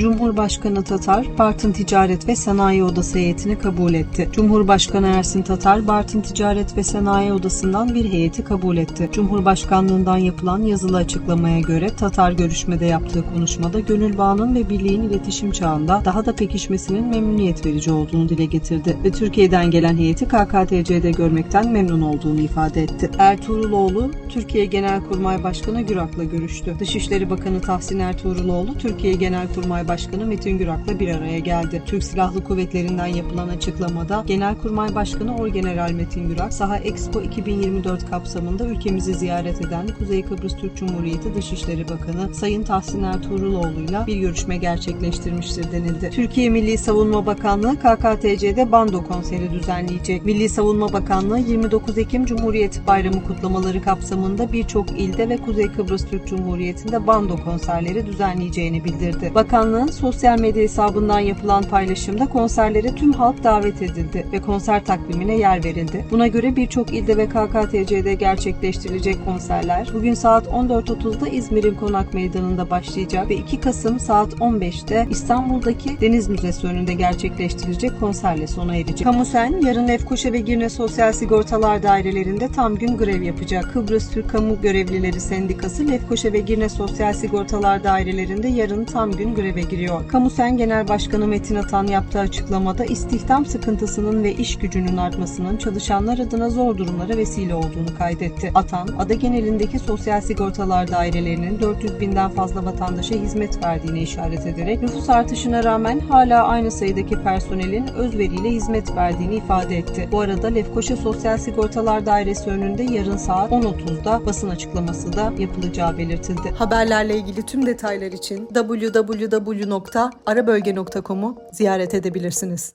Cumhurbaşkanı Tatar, Bartın Ticaret ve Sanayi Odası heyetini kabul etti. Cumhurbaşkanı Ersin Tatar, Bartın Ticaret ve Sanayi Odası'ndan bir heyeti kabul etti. Cumhurbaşkanlığından yapılan yazılı açıklamaya göre Tatar görüşmede yaptığı konuşmada gönül bağının ve birliğin iletişim çağında daha da pekişmesinin memnuniyet verici olduğunu dile getirdi ve Türkiye'den gelen heyeti KKTC'de görmekten memnun olduğunu ifade etti. Ertuğruloğlu, Türkiye Genelkurmay Başkanı Gürak'la görüştü. Dışişleri Bakanı Tahsin Ertuğruloğlu, Türkiye Genelkurmay Başkanı Metin Gürak'la bir araya geldi. Türk Silahlı Kuvvetleri'nden yapılan açıklamada Genelkurmay Başkanı Orgeneral Metin Gürak, Saha Expo 2024 kapsamında ülkemizi ziyaret eden Kuzey Kıbrıs Türk Cumhuriyeti Dışişleri Bakanı Sayın Tahsin Ertuğruloğlu'yla bir görüşme gerçekleştirmiştir denildi. Türkiye Milli Savunma Bakanlığı KKTC'de bando konseri düzenleyecek. Milli Savunma Bakanlığı 29 Ekim Cumhuriyet Bayramı kutlamaları kapsamında birçok ilde ve Kuzey Kıbrıs Türk Cumhuriyeti'nde bando konserleri düzenleyeceğini bildirdi. Bakanlığın sosyal medya hesabından yapılan paylaşımda konserlere tüm halk davet edildi ve konser takvimine yer verildi. Buna göre birçok ilde ve KKTC'de gerçekleştirilecek konserler bugün saat 14.30'da İzmir'in Konak Meydanı'nda başlayacak ve 2 Kasım saat 15'te İstanbul'daki Deniz Müzesi önünde gerçekleştirilecek konserle sona erecek. Kamusen yarın Lefkoşa ve Girne Sosyal Sigortalar Dairelerinde tam gün grev yapacak. Kıbrıs Türk Kamu Görevlileri Sendikası Lefkoşa ve Girne Sosyal Sigortalar Dairelerinde yarın tam gün greve giriyor. Kamusen Genel Başkanı Metin Atan yaptığı açıklamada istihdam sıkıntısının ve iş gücünün artmasının çalışanlar adına zor durumlara vesile olduğunu kaydetti. Atan, ada genelindeki sosyal sigortalar dairelerinin 400 binden fazla vatandaşa hizmet verdiğine işaret ederek nüfus artışına rağmen hala aynı sayıdaki personelin özveriyle hizmet verdiğini ifade etti. Bu arada Lefkoşa Sosyal Sigortalar Dairesi önünde yarın saat 10.30'da basın açıklaması da yapılacağı belirtildi. Haberlerle ilgili tüm detaylar için www.arabölge.com'u ziyaret edebilirsiniz.